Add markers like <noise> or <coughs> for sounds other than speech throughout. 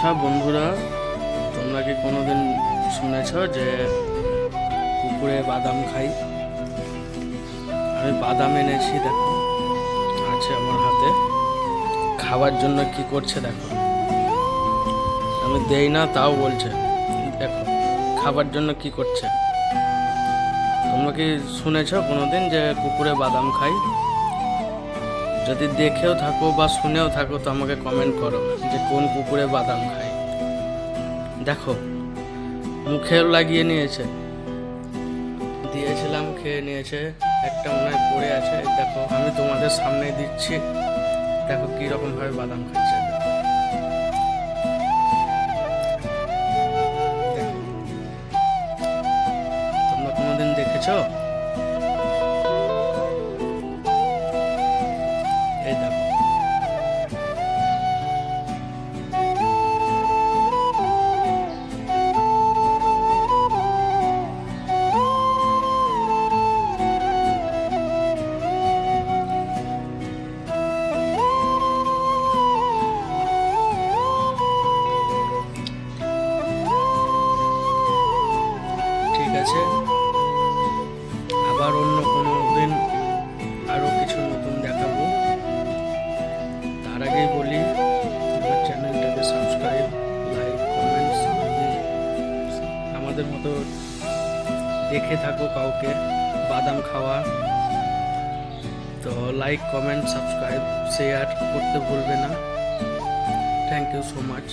আচ্ছা বন্ধুরা, তোমরা কি কোনোদিন শুনেছ যে কুকুরে বাদাম খাই? আমি বাদাম এনেছি, দেখো। আছে আমার হাতে। খাবার জন্য কি করছে, দেখো। আমি দেই না, তাও বলছে। দেখো, খাবার জন্য কি করছে? তোমরা কি শুনেছ কোনোদিন যে কুকুরে বাদাম খাই? যদি দেখেও থাকো বা শুনেও থাকো তো আমাকে কমেন্ট করো যে কোন কুকুরে বাদাম খায়। দেখো, মুখেও লাগিয়ে নিয়েছে। দিয়েছিলাম, খেয়ে নিয়েছে, একটা মনে পড়ে আছে। দেখো, আমি তোমাদের সামনে দিচ্ছি। দেখো কীরকম ভাবে বাদাম খাচ্ছে। তোমরা কোনোদিন দেখেছ? দেখে থাকো কাউকে, বাদাম খাওয়া। তো লাইক কমেন্ট সাবস্ক্রাইব শেয়ার করতে ভুলবে না। Thank you so much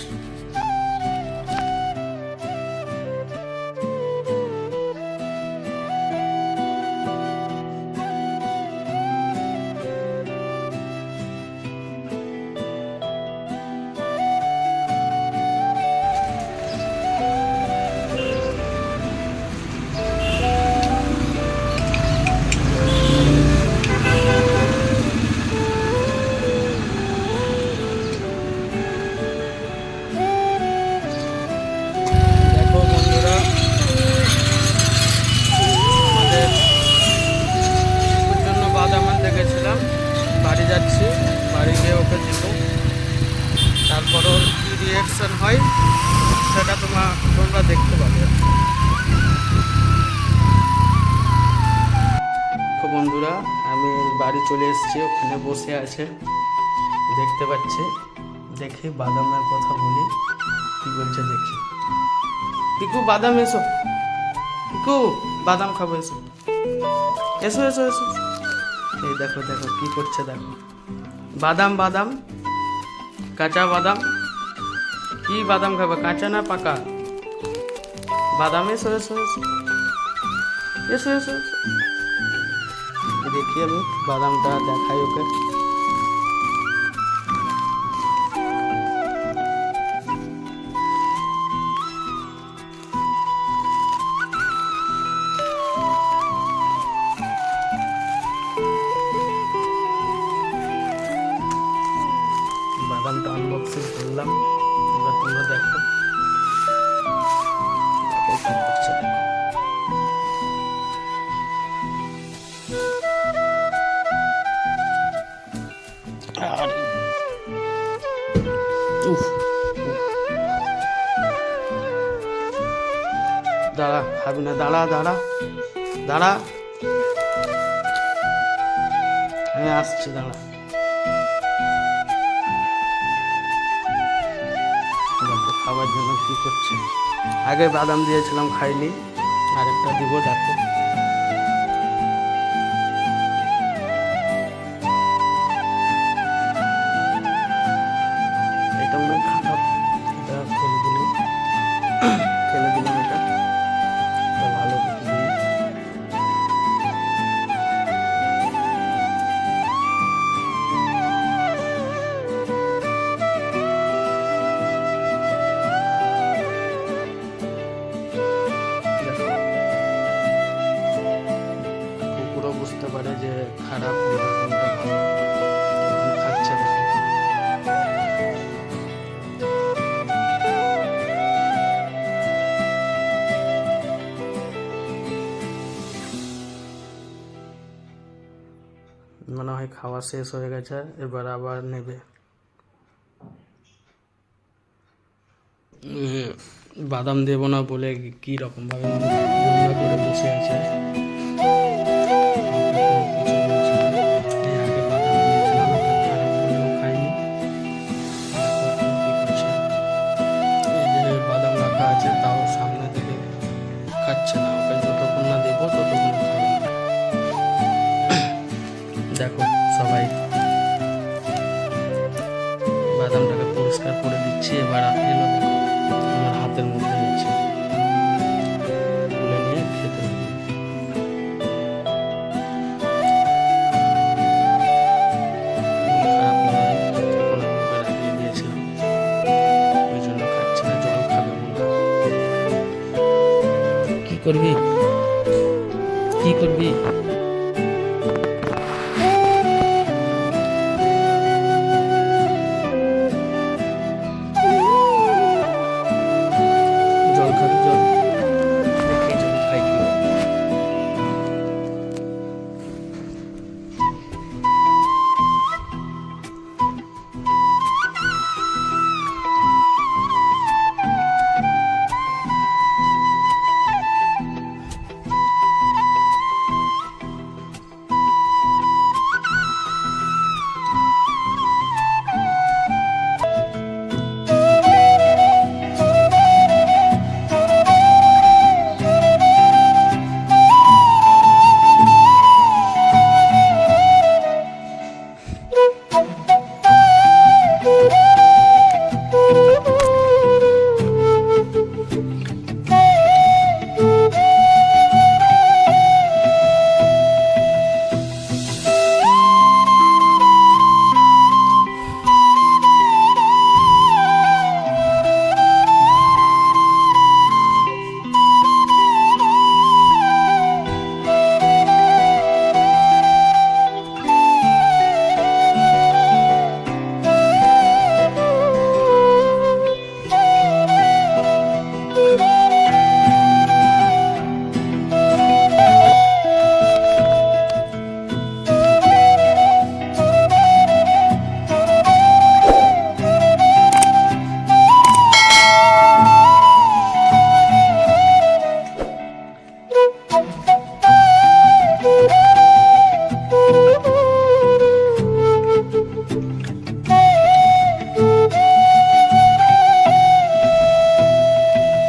reaction হয়, সেটা তোমার তোমরা দেখতে পাবে। বন্ধুরা, আমি বাড়ি চলে এসেছি, ওখানে বসে আছে। দেখতে পাচ্ছি। দেখি বাদামের কথা বলি। কি বলছে দেখি। পিকু, বাদাম এসো। পিকু, বাদাম খাব, এসো। এসো এসো এসো। এই দেখো দেখো, কি করছে দেখো। বাদাম বাদাম, কাঁচা বাদাম। কি বাদাম খাবে? কাঁচা না পাকা? বাদাম এসো এসো এসো এসো এসো দেখি আমি বাদামটা দেখাই ওকে। খাবি না, দাঁড়া দাঁড়া দাঁড়া। হ্যাঁ আসছি, দাঁড়া। খাবার জন্য কি করছে? আগে বাদাম দিয়েছিলাম, খাইনি। আরেকটা দিব, দেখো। কুকুরও বুঝতে পারে যে খারাপ মনে হয় খাওয়া শেষ হয়ে গেছে, এবার আবার নেবে। বাদাম দেবো না বলে কি রকম ভাবে করে দেখাবো <coughs> দেখো সবাই। বাদামটাকে পরিষ্কার করে দিচ্ছি, এবার এলো আমার হাতের মধ্যে হচ্ছে তুলে নিয়ে করবি? কি করবি?